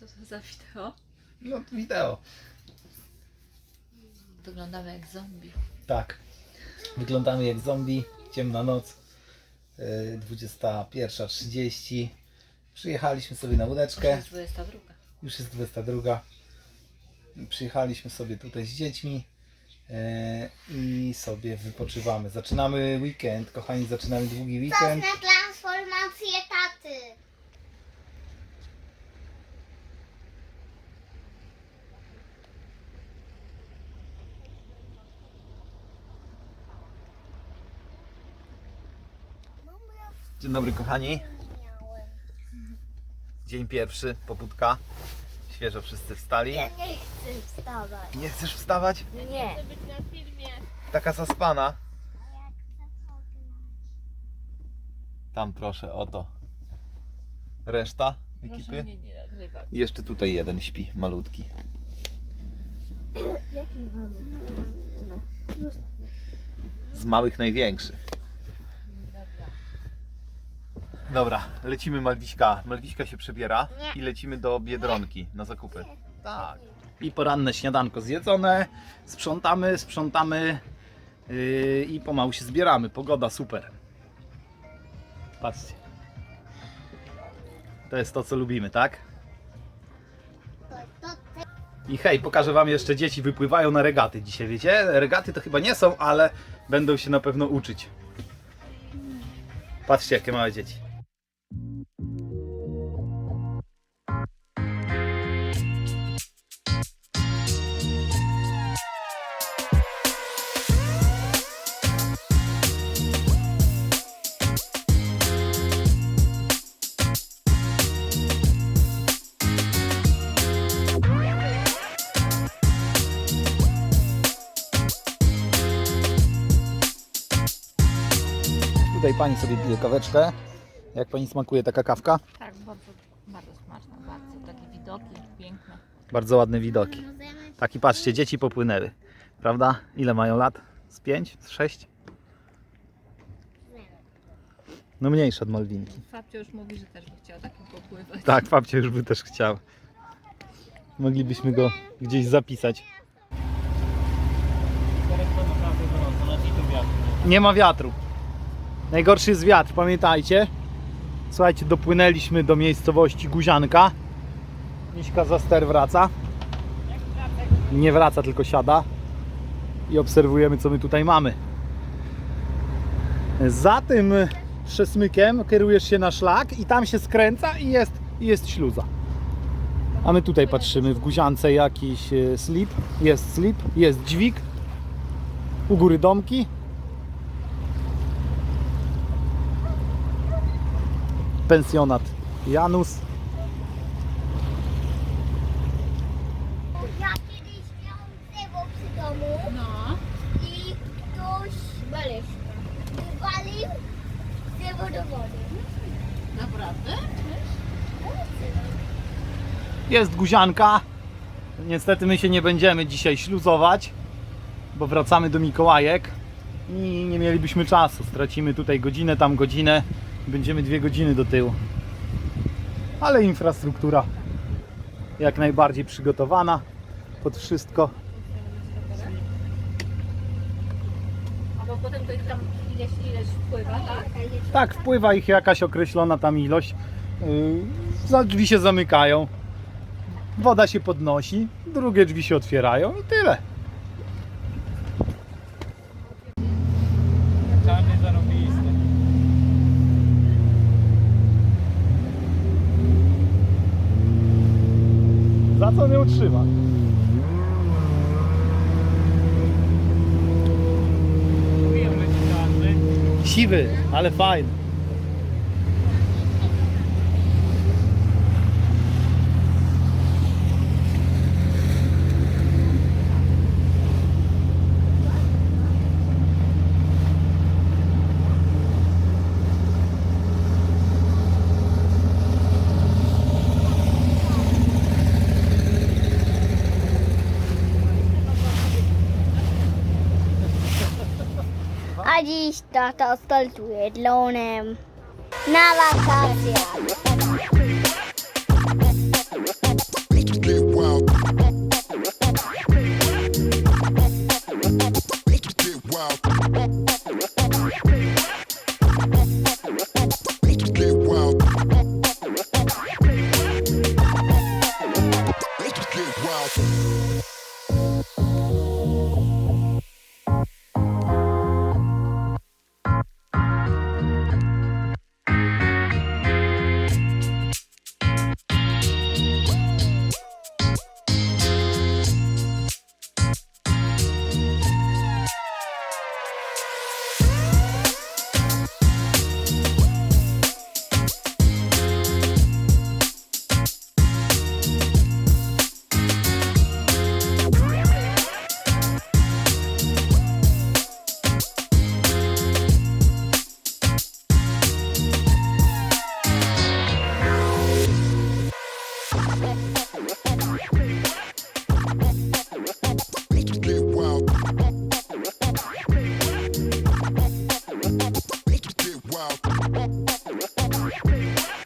Co to za wideo? No wideo. Wyglądamy jak zombie. Tak. Wyglądamy jak zombie. Ciemna noc. Yy, 21.30. Przyjechaliśmy sobie na Już łódeczkę. jest 22. Już jest 22. Przyjechaliśmy sobie tutaj z dziećmi. yy, I sobie wypoczywamy. Zaczynamy weekend, kochani, zaczynamy długi weekend. Czas na transformację taty. Dzień dobry kochani. Dzień pierwszy, pobudka. Świeżo wszyscy wstali. Ja nie chcę wstawać. Nie chcesz wstawać? Nie. Taka zaspana. Tam proszę, oto. Reszta ekipy. I jeszcze tutaj jeden śpi, malutki. Z małych największy. Dobra, lecimy Malwiśka. Malwiśka się przebiera i lecimy do Biedronki na zakupy. Tak. I poranne śniadanko zjedzone. Sprzątamy, sprzątamy yy, i pomału się zbieramy. Pogoda super. Patrzcie. To jest to, co lubimy, tak? I hej, pokażę wam jeszcze, dzieci wypływają na regaty dzisiaj, wiecie? Regaty to chyba nie są, ale będą się na pewno uczyć. Patrzcie, jakie małe dzieci. Tutaj pani sobie pije kaweczkę. Jak pani smakuje taka kawka? Tak, bardzo, bardzo smaczne, bardzo. Takie widoki piękne. Bardzo ładne widoki. Taki patrzcie, dzieci popłynęły. Prawda? Ile mają lat? Z 5? Z 6? No mniejsze od Malwinki. Fabcia już mówi, że też by chciała takim popływać. Tak, babcia już by też chciał. Moglibyśmy go gdzieś zapisać. Nie ma wiatru. Najgorszy jest wiatr, pamiętajcie. Słuchajcie, dopłynęliśmy do miejscowości Guzianka. Miśka za ster wraca. Nie wraca, tylko siada. I obserwujemy, co my tutaj mamy. Za tym przesmykiem kierujesz się na szlak i tam się skręca i jest, jest śluza. A my tutaj patrzymy w guziance jakiś e, slip. Jest slip, jest dźwig. U góry domki. Pensjonat Janus. Ja kiedyś miałam drzewo przy domu No. i ktoś wywalił drzewo do wody. Naprawdę? Jest guzianka. Niestety my się nie będziemy dzisiaj śluzować, bo wracamy do Mikołajek i nie mielibyśmy czasu. Stracimy tutaj godzinę, tam godzinę. Będziemy dwie godziny do tyłu. Ale infrastruktura jak najbardziej przygotowana pod wszystko. A bo potem to ich tam ileś, ileś wpływa, tak? Tak, wpływa ich jakaś określona tam ilość. Yy, drzwi się zamykają. Woda się podnosi, drugie drzwi się otwierają i tyle. Siwy, ale fajny. Łazić tata startuje dronem na wakacjach. Get wild. わかるよ。